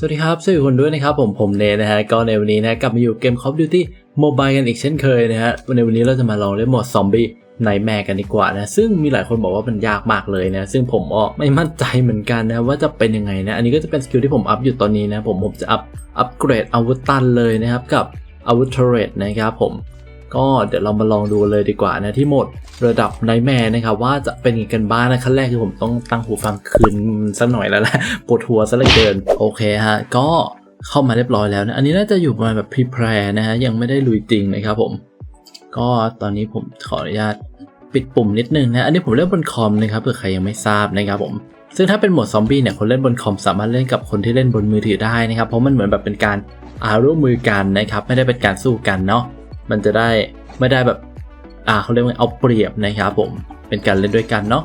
สวัสดีครับสวัสดีคนด้วยนะครับผมผมเนยนะฮะก็ในวันนี้นะกลับมาอยู่เกม Call of Duty Mobile กันอีกเช่นเคยนะฮะในวันนี้เราจะมาลองเล่นโหมดซอมบี้ในแม่กันดีกว่านะซึ่งมีหลายคนบอกว่ามันยากมากเลยนะซึ่งผมก็ไม่มั่นใจเหมือนกันนะว่าจะเป็นยังไงนะอันนี้ก็จะเป็นสกิลที่ผมอัพอยู่ตอนนี้นะผมผมจะอัพอัปเกรดอาวุธตันเลยนะครับกับอาวุธเทเรตนะครับผม ก็เดี๋ยวเรามาลองดูเลยดีกว่านะที่โหมดระดับไนแมร์นะครับว่าจะเป็นยังไงกันบ้างนะขั้นแรกคือผมต้องตั้งหูฟังคืนสักหน่อยแล้วละปวดหัวซะเหลือเกินโอเคฮะก็เข้ามาเรียบร้อยแล้วนะอันนี้น่าจะอยู่ประมาณแบบพรีแพรนะฮะยังไม่ได้ลุยจริงนะครับผม ก็ตอนนี้ผมขออนุญาตปิดปุ่มนิดนึงนะอันนี้ผมเล่นบนคอมนะครับเผื่อใครยังไม่ทราบนะครับผมซึ่งถ้าเป็นโหมดซอมบี้เนี่ยคนเล่นบนคอมสามารถเล่นกับคนที่เล่นบนมือถือได้นะครับเพราะมันเหมือนแบบเป็นการอาร่วมมือกันนะครับไม่ได้เป็นการสู้กันเนาะ มันจะได้ไม่ได้แบบอ่าเขาเรียกว่าเอาเปรียบนะครับผมเป็นการเล่นด้วยกันเนาะ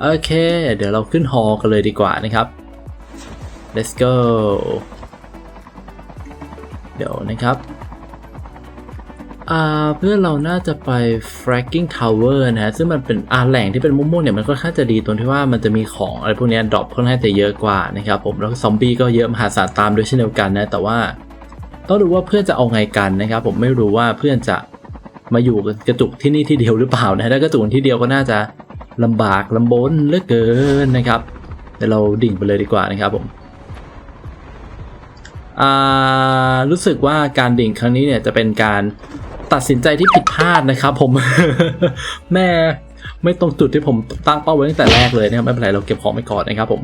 โอเค เดี๋ยวเราขึ้นฮอกันเลยดีกว่านะครับ let's go เดี๋ยวนะครับอ่าเพื่อนเราน่าจะไป fracking tower นะฮะซึ่งมันเป็นอาแหล่งที่เป็นมุมๆเนี่ยมันก็ค่อนข้าจะดีตรงที่ว่ามันจะมีของอะไรพวกนี้ดรอปค่อนข้างจะเยอะกว่านะครับผมแล้วซอมบี้ก็เยอะมหาศาลตามด้วยเช่นเดียวกันนะแต่ว่า ต้องดูว่าเพื่อนจะเอาไงกันนะครับ ผมไม่รู้ว่าเพื่อนจะมาอยู่กระจุกที่นี่ที่เดียวหรือเปล่านะถ้ากระจุกที่เดียวก็น่าจะลำบากลำบนเหลือเกินนะครับเดี๋ยวเราดิ่งไปเลยดีกว่านะครับผมรู้สึกว่าการดิ่งครั้งนี้เนี่ยจะเป็นการตัดสินใจที่ผิดพลาดนะครับผม แม่ไม่ตรงจุดที่ผมตั้งเป้าไว้ตั้งแต่แรกเลยนะครับไม่เป็นไรเราเก็บของไปก่อนนะครับผม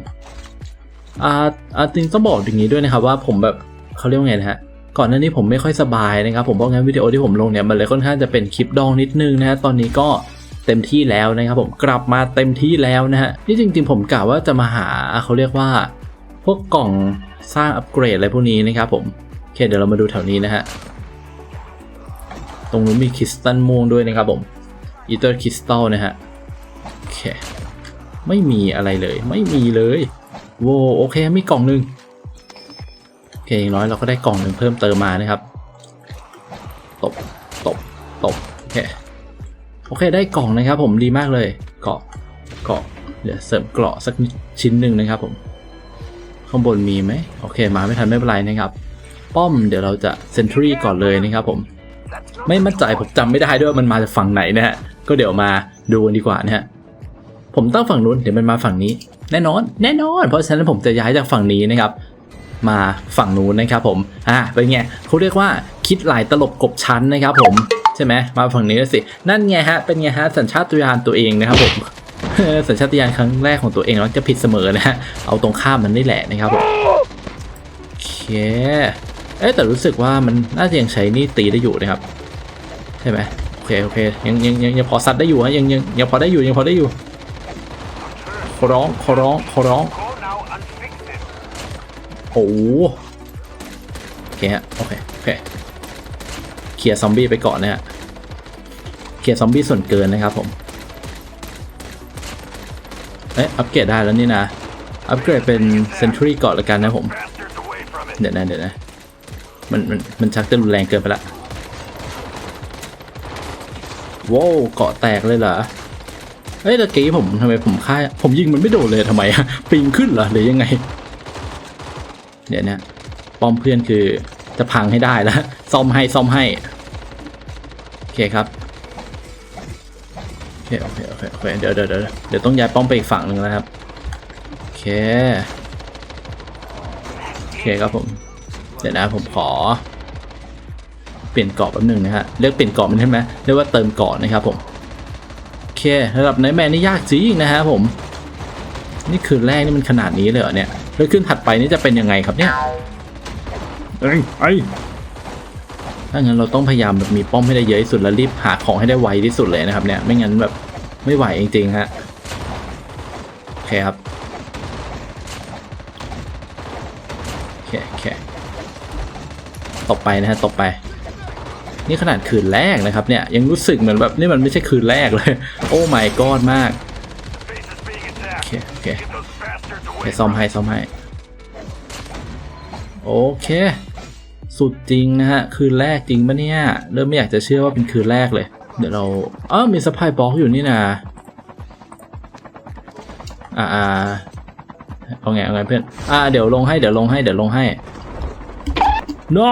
อ่าจริงต้องบอกอย่างนี้ด้วยนะครับว่าผมแบบเขาเรียกว่าไงนะฮะ ก่อนหน้านี้ผมไม่ค่อยสบายนะครับผมเพราะงั้นวิดีโอที่ผมลงเนี่ยมันเลยค่อนข้างจะเป็นคลิปดองนิดนึงนะฮะตอนนี้ก็เต็มที่แล้วนะครับผมกลับมาเต็มที่แล้วนะฮะนี่จริงๆผมกะว่าจะมาหาเขาเรียกว่า พวกกล่องสร้างอัปเกรดอะไรพวกนี้นะครับผมโอเคเดี๋ยวเรามาดูแถวนี้นะฮะตรงนู้นมีคริสตัลม่วงด้วยนะครับผมอีเตอร์คริสตัลนะฮะโอเคไม่มีอะไรเลย ไม่มีเลยโว้โอเคมีกล่องหนึ่ง เคอย่างน้อยเราก็ได้กล่องหนึ่งเพิ่มเติมมานะครับ ตบ ตบ ตบโอเคโอเคได้กล่องนะครับ ผมดีมากเลยเกาะเกาะเดี๋ยวเสริมเกราะสักชิ้นหนึ่งนะครับผมข้างบนมีไหมโอเค มาไม่ทันไม่เป็นไรนะครับ ป้อมเดี๋ยวเราจะเซนทรีก่อนเลยนะครับผม ไม่มั่นใจผมจำไม่ได้ด้วยว่ามันมาจากฝั่งไหนนะฮะก็เดี๋ยวมาดูกันดีกว่านะฮะผมตั้งฝั่งนู้นเดี๋ยวมันมาฝั่งนี้ แน่นอน แน่นอน เพราะฉะนั้นผมจะย้ายจากฝั่งนี้นะครับ มาฝั่งนู้นนะครับผมอ่าเป็นไงเขาเรียกว่าคิดหลายตลบกบชั้นนะครับผมใช่ไหมมาฝั่งนี้แล้วสินั่นไงฮะเป็นไงฮะสัญชาตญาณตัวเองนะครับผมสัญชาตญาณครั้งแรกของตัวเองแล้วจะผิดเสมอนะฮะเอาตรงข้ามมันนี่แหละนะครับผมโอเคเอ๊ะแต่รู้สึกว่ามันน่าจะยังใช้นี่ตีได้อยู่นะครับใช่ไหมโอเคโอเคยังยังยังยังพอซัดได้อยู่ฮะยังยังยังพอได้อยู่ยังพอได้อยู่ขอร้องขอร้องขอร้อง โอ้โหโอเคฮะ โอเค โอเค เคลียร์ซอมบี้ไปก่อนนะฮะ เคลียร์ซอมบี้ส่วนเกินนะครับผม เอ๊ะอัปเกรดได้แล้วนี่นะ อัปเกรดเป็นเซนทรีก่อนละกันนะผม เดี๋ยวนะ เดี๋ยวนะ มันมันมันชักจะรุนแรงเกินไปละว้าวเกาะแตกเลยเหรอเฮ้ยตะกี้ผมทำไมผมค่ายผมยิงมันไม่โดนเลยทำไมอะปิงขึ้นเหรอหรือยังไง เดี๋ยวนะป้อมเพื่อนคือจะพังให้ได้แล้วซ่อมให้ซ่อมให้โอเคครับโอเคโอเคโอเคโอเคเดี๋ยวเดี๋ยวเดี๋ยวเดี๋ยวต้องย้ายป้อมไปอีกฝั่งหนึ่งแล้วครับโอเคโอเคครับผมเดี๋ยวนะผมขอเปลี่ยนเกาะแป๊บหนึงนะฮะเรียกเปลี่ยนเกาะมันใช่ไหมเรียกว่าเติมเกาะนะครับผมโอเคระดับไนแมนนี่ยากจริงนะฮะผม นี่คืนแรกนี่มันขนาดนี้เลยเหรอเนี่ย แล้วขึ้นถัดไปนี่จะเป็นยังไงครับเนี่ยเอ้ยไอ้ถ้างั้นเราต้องพยายามแบบมีป้อมให้ได้เยอะที่สุดแล้วรีบหาของให้ได้ไวที่สุดเลยนะครับเนี่ยไม่งั้นแบบไม่ไหวจริงๆฮะโอเคครับโอเคโอเคตบไปนะฮะตบไป นี่ขนาดคืนแรกนะครับเนี่ยยังรู้สึกเหมือนแบบนี่มันไม่ใช่คืนแรกเลย โอ้ my god มาก Base is being โอ attacked. เคโอเค Get those bastards โอเค away. ซ่อมให้ซ่อมให้ โอเค สุดจริงนะฮะ คืนแรกจริงปะเนี่ย เริ่มไม่อยากจะเชื่อว่าเป็นคืนแรกเลย เดี๋ยวเราเอ้าวมีสปายบล็อกอยู่นี่นะอ่าอ่าเอาไงเอาไงเพื่อน อ่า เดี๋ยวลงให้ เดี๋ยวลงให้ เดี๋ยวลงให้ no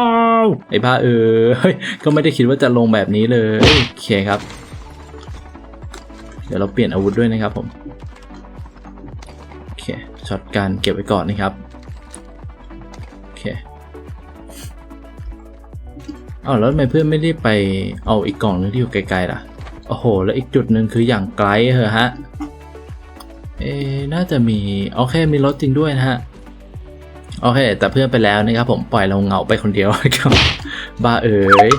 ไอ้บ้าเออเฮ้ยก็ไม่ได้คิดว่าจะลงแบบนี้เลย โอเคครับ เดี๋ยวเราเปลี่ยนอาวุธด้วยนะครับผม โอเค ช็อตการเก็บไว้ก่อนนะครับ อ้าวแล้วทำไมเพื่อนไม่ได้ไปเอาอีกกล่องนึงที่อยู่ไกลๆล่ะ โอ้โห แล้วอีกจุดหนึ่งคืออย่างไกลเหรอฮะ เอ๊น่าจะมีโอเคมีรถจริงด้วยนะฮะ โอเค แต่เพื่อนไปแล้วนะครับผมปล่อยเราเหงาไปคนเดียวครับ บ้าเอ๋ย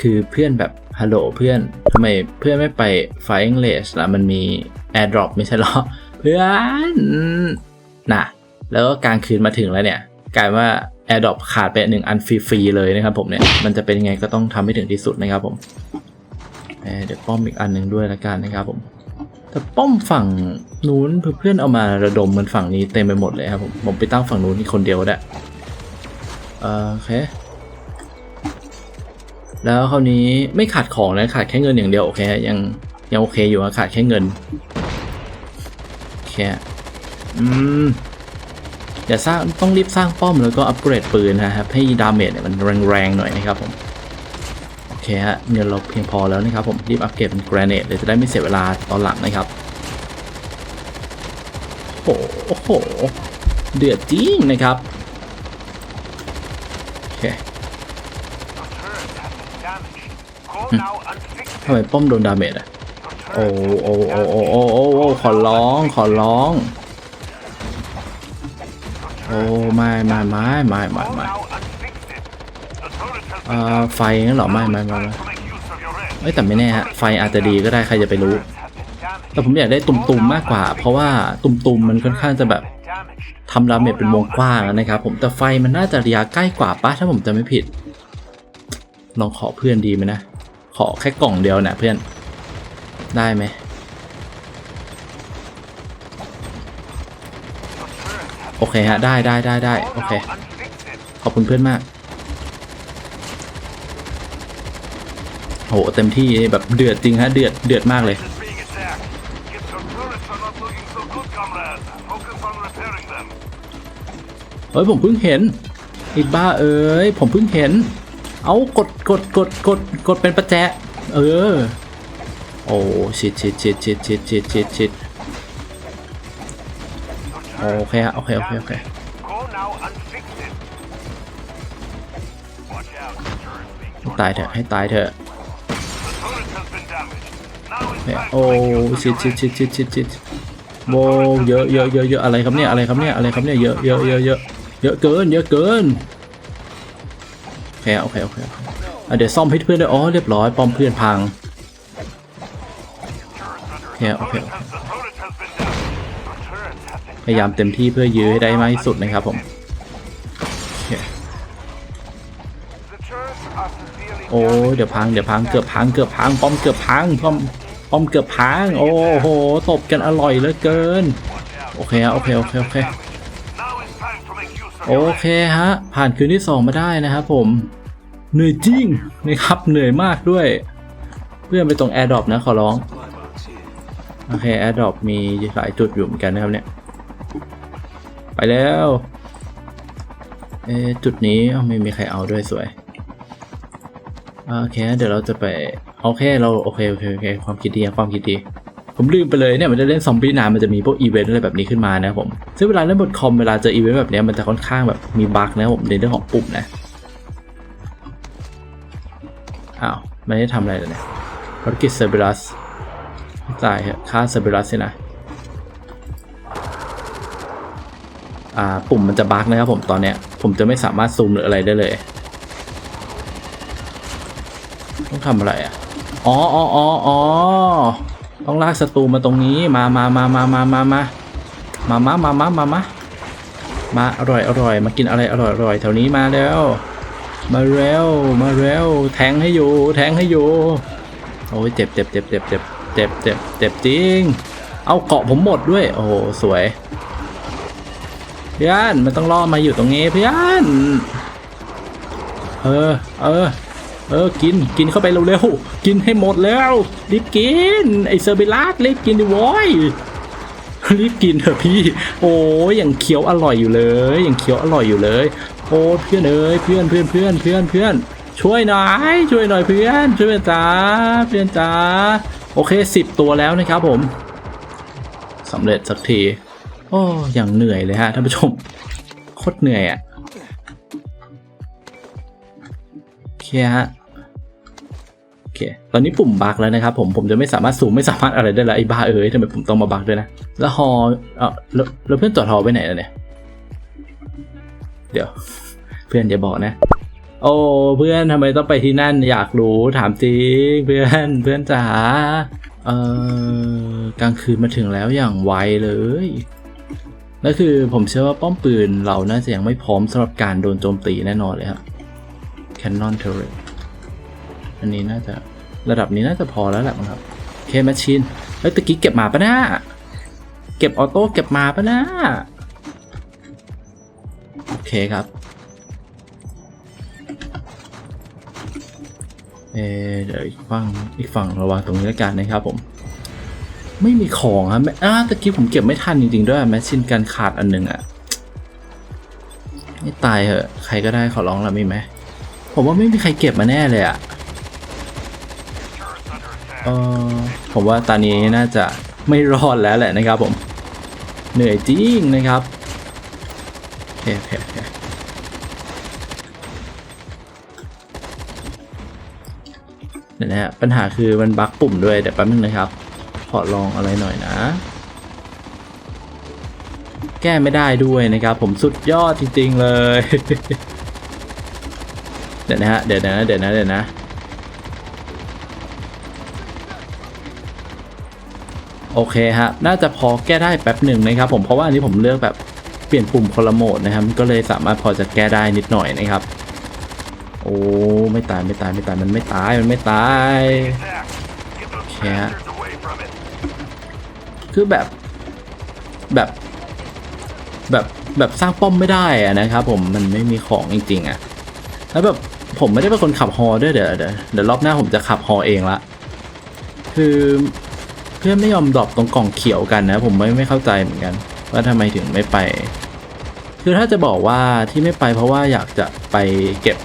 คือเพื่อนแบบฮัลโหลเพื่อนทำไมเพื่อนไม่ไป Flying Range ล่ะมันมี Airdrop ไม่ใช่หรอ เพื่อน น่ะ แล้วก็กลางคืนมาถึงแล้วเนี่ย กลายว่า Airdrop ขาดไปหนึ่งอันฟรีๆเลยนะครับผมเนี่ยมันจะเป็นยังไงก็ต้องทำให้ถึงที่สุดนะครับผมเดี๋ยวป้อมอีกอันหนึ่งด้วยละกันนะครับผมแต่ป้อมฝั่งนู้นเพื่อนๆเอามาระดมมันฝั่งนี้เต็มไปหมดเลยครับผมผมไปตั้งฝั่งนู้นคนเดียวก็ได้เออโอเคแล้วคราวนี้ไม่ขาดของนะขาดแค่เงินอย่างเดียวโอเคยังยังโอเคอยู่อะขาดแค่เงินโอเคอืม อย่าสร้างต้องรีบสร้างป้อมแล้วก็อัปเกรดปืนนะครับให้ดาเมจเนี่ยมันแรงๆหน่อยนะครับผมโอเคฮะเงินเราเพียงพอแล้วนะครับผมรีบอัปเกรดเป็นแกรเนตเลยจะได้ไม่เสียเวลาตอนหลังนะครับโอ้โหโอ้โหเดือดจริงนะครับโอเค The turret has been damaged. Go now and fix ทำไม it. ป้อมโดนดาเมจอะ The โอ้ turret โอ้โอ้โอ้โอ้โอ้โอ้ขอร้องขอร้องโอ้ไม่ไม่ไม่ไม่ไม่ไม่ไฟงั้นหรอไม่ไม่ไม่ไม่แต่ไม่แน่ฮะไฟอาจจะดีก็ได้ใครจะไปรู้ แต่ผมอยากได้ตุ่มๆมากกว่า เพราะว่าตุ่มๆมันค่อนข้างจะแบบทำดาเมจเป็นวงกว้างนะครับผมแต่ไฟมันน่าจะระยะใกล้กว่าปะถ้าผมจำไม่ผิด ลองขอเพื่อนดีไหมนะ ขอแค่กล่องเดียวนะเพื่อนได้ไหม โอเคฮะ ได้ได้ได้ได้โอเค ขอบคุณเพื่อนมาก โห เต็มที่แบบเดือดจริงฮะ เดือด เดือดมากเลย เฮ้ย ผมเพิ่งเห็นอีบ้าเอ้ย ผมเพิ่งเห็น เอากดกดกดกดกดเป็นประแจ เออ โอ้ชิดชิดชิดชิดชิดชิดชิด โอเคฮะโอเคโอเคโอเคตายเถอะให้ตายเถอะโอ้ชิดชิดชิดชิดชิดชิดโวเยอะเยอะเยอะเยอะอะไรครับเนี่ยอะไรครับเนี่ยอะไรครับเนี่ยเยอะเยอะเยอะเยอะเยอะเกินเยอะเกินโอเคโอเคโอเคเคอะเดี๋ยวซ่อมให้เพื่อนด้วยอ๋อเรียบร้อยป้อมเพื่อนพังโอเคโอเค พยายามเต็มที่เพื่อยื้อให้ได้มากที่สุดนะครับผมโอ้เดี๋ยวพังเดี๋ยวพังเกือบพังเกือบพังป้อมเกือบพังป้อมป้อมเกือบพังโอ้โหตบกันอร่อยเหลือเกิน โอเคฮะโอเคโอเคโอเคโอเคฮะ ผ่านคืนที่ 2 มาได้นะครับผมเหนื่อยจริงนะครับเหนื่อยมากด้วย เพื่อนไปตรง AirDrop นะขอร้อง โอเค AirDrop มีหลายจุดอยู่เหมือนกันนะครับเนี่ย แล้วเอะจุดนี้ไม่มีใครเอาด้วยสวยโอเคเดี๋ยวเราจะไปโอเคเราโอเคโอเคโอเคความคิดดีความคิดดี ผมลืมไปเลยเนี่ยมันจะเล่นซอมบี้นานมันจะมีพวกอีเวนต์อะไรแบบนี้ขึ้นมานะผมซึ่งเวลาเล่นบนคอมเวลาเจออีเวนต์แบบนี้มันจะค่อนข้างแบบมีบั๊กนะผมในเรื่องของปุ่มนะอ้าวไม่ได้ทำอะไรเลยเนี่ยภารกิจเซอร์เบรัสตายเหอะฆ่าเซอร์เบรัสสินะ อ่าปุ่มมันจะบั๊กนะครับผมตอนเนี้ย ผมจะไม่สามารถซูมหรืออะไรได้เลย ต้องทำอะไรอะอ๋ออ๋ออ๋ออต้องลากศัตรูมาตรงนี้ มามามามามามามามามามามามามามาอร่อยอร่อยมากินอะไรอร่อยอร่อยแถวนี้มาแล้ว มาเร็วมาเร็วแทงให้อยู่ แทงให้อยู่โอ้ยเจ็บเจ็บเจ็บเจ็บเจ็บเจ็บเจ็บเจ็บจริง เอาเกาะผมหมดด้วย โอ้โหสวย เพื่อนมันต้องล่อมาอยู่ตรงนี้เพื่อนเออเออเออกินกินเข้าไปเร็วๆกินให้หมดแล้วรีบกินไอเซอร์เบลัสรีบกินดิวอยรีบกินเถอะพี่ โอ้ยยังเคี้ยวอร่อยอยู่เลยยังเคี้ยวอร่อยอยู่เลย โอ้เพื่อนเอ้ยเพื่อนเพื่อนเพื่อนเพื่อนเพื่อนช่วยหน่อยช่วยหน่อยเพื่อนช่วยจ้าเพื่อนจ้าโอเคสิบตัวแล้วนะครับผมสำเร็จสักที โอ้อย่างเหนื่อยเลยฮะท่านผู้ชมโคตรเหนื่อยอะ่ะโอเคฮะโอเคตอนนี้ปุ่มบักแล้วนะครับผมผมจะไม่สามารถซูมไม่สามารถอะไรได้แล้วไอ้บ้าเอ้ยทำไมผมต้องมาบักด้วยนะแล้วฮอเออแล้วเพื่อนจอดฮอไปไหนแล้วเนี่ยเดี๋ยว เพื่อนอย่าบอกนะ โอ้เพื่อนทำไมต้องไปที่นั่นอยากรู้ถามจริงเพื่อนเพื่อนจ๋าเออกลางคืนมาถึงแล้วอย่างไวเลย แล้วคือผมเชื่อว่าป้อมปืนเราน่าจะยังไม่พร้อมสำหรับการโดนโจมตีแน่นอนเลยครับ Cannon Turret อันนี้น่าจะระดับนี้น่าจะพอแล้วแหละครับเคมชินเฮ้ยตะกี้เก็บมาปะนะเก็บออโต้เก็บมาปะนะโอเคครับเอเดี๋ยวอีกฝั่งอีกฝั่งระวังตรงนี้แล้วกันนะครับผม ไม่มีของครับอ่าตะกี้ผมเก็บไม่ทันจริงๆด้วยแมชชินกันขาดอันหนึ่งอะไม่ตายเหอะ ใครก็ได้ขอร้องแล้วมีไหม ผมว่าไม่มีใครเก็บมาแน่เลยอะเออผมว่าตอนนี้น่าจะไม่รอดแล้วแหละนะครับผม เหนื่อยจริงนะครับโอเคโอเคนะฮะปัญหาคือมันบั๊กปุ่มด้วยเดี๋ยวแป๊บนึงนะครับ ขอลองอะไรหน่อยนะ แก้ไม่ได้ด้วยนะครับ ผมสุดยอดจริง ๆ เลย เดี๋ยวนะฮะ เดี๋ยวนะ เดี๋ยวนะ เดี๋ยวนะ โอเคฮะ น่าจะพอแก้ได้แป๊บหนึ่งนะครับ ผม เพราะว่าอันนี้ผมเลือกแบบเปลี่ยนปุ่มคนละโหมดนะครับ ก็เลยสามารถพอจะแก้ได้นิดหน่อยนะครับ โอ้ ไม่ตาย ไม่ตาย ไม่ตาย มันไม่ตาย มันไม่ตาย Exact. Get those Yeah. bastards away from it. คือแบบแบบแบบแบบสร้างป้อมไม่ได้อะนะครับผมมันไม่มีของจริงๆอะแล้วแบบผมไม่ได้เป็นคนขับฮอด้วยเดี๋ยวเดี๋ยวเดี๋ยวรอบหน้าผมจะขับฮอเองละคือเพื่อนไม่ยอมดรอปตรงกล่องเขียวกันนะ ผมไม่ไม่เข้าใจเหมือนกัน ว่าทำไมถึงไม่ไป คือถ้าจะบอกว่าที่ไม่ไปเพราะว่าอยากจะไปเก็บ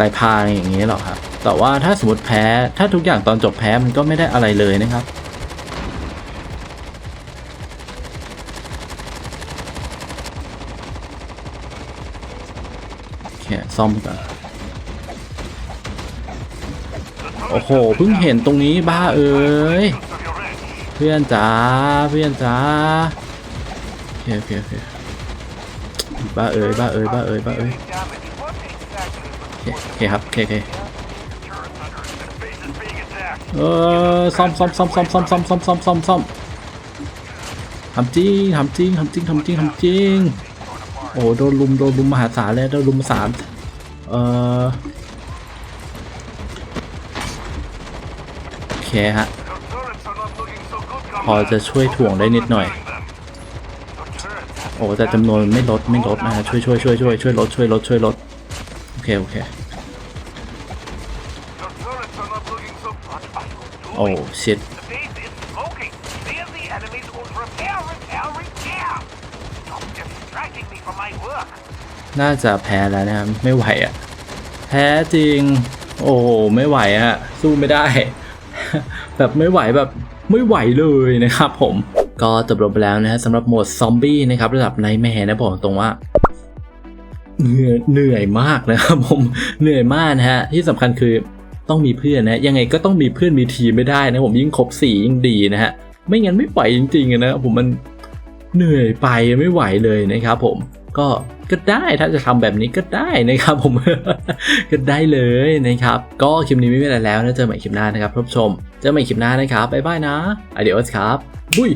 ลายพรางอย่างนี้หรอกครับแต่ว่าถ้าสมมติแพ้ถ้าทุกอย่างตอนจบแพ้มันก็ไม่ได้อะไรเลยนะครับ โอเค ซ่อมก่อนโอ้โหเพิ่งเห็นตรงนี้บ้าเอ้ยเพื่อนจ๋าเพื่อนจ๋าโอเคโอเคโอเคบ้าเอ้ยบ้าเอ้ยบ้าเอ้ยบ้าเอ้ยโอเคครับโอเคโอเคเออซ่อมซ่อมซ่อมซ่อมซ่อมซ่อมซ่อมซ่อมซ่อมซ่อมทำจริงทำจริงทำจริงทำจริงทำจริงโอ้โดนลุมโดนลุมมหาศาลเลยโดนลุมสาม เออโอเคฮะ พอจะช่วยถ่วงได้นิดหน่อย โอ้แต่จำนวนไม่ลดไม่ลดนะฮะช่วยช่วยช่วยช่วยช่วยลดช่วยลดช่วยลดโอเค โอเค โอ้ doing? ชิด น่าจะแพ้แล้วนะครับ ไม่ไหวอะ แพ้จริง โอ้โหไม่ไหวอะ สู้ไม่ได้ แบบไม่ไหวแบบไม่ไหวเลยนะครับผม ก็จบลงไปแล้วนะฮะสำหรับโหมดซอมบี้นะครับ ระดับไนแมร์นะบอกตรงว่าเหนื่อยเหนื่อยมากนะครับผมเหนื่อยมากนะฮะที่สำคัญคือต้องมีเพื่อนนะยังไงก็ต้องมีเพื่อนมีทีมไม่ได้นะผมยิ่งครบสี่ยิ่งดีนะฮะไม่งั้นไม่ไหวจริงๆนะผมมันเหนื่อยไปไม่ไหวเลยนะครับผม ก็ก็ได้ถ้าจะทำแบบนี้ก็ได้นะครับผมก็ได้เลยนะครับ ก็คลิปนี้ไม่มีอะไรแล้วนะเจอใหม่คลิปหน้านะครับท่านผู้ชม เจอใหม่คลิปหน้านะครับบ๊ายบายนะ adios ครับบุย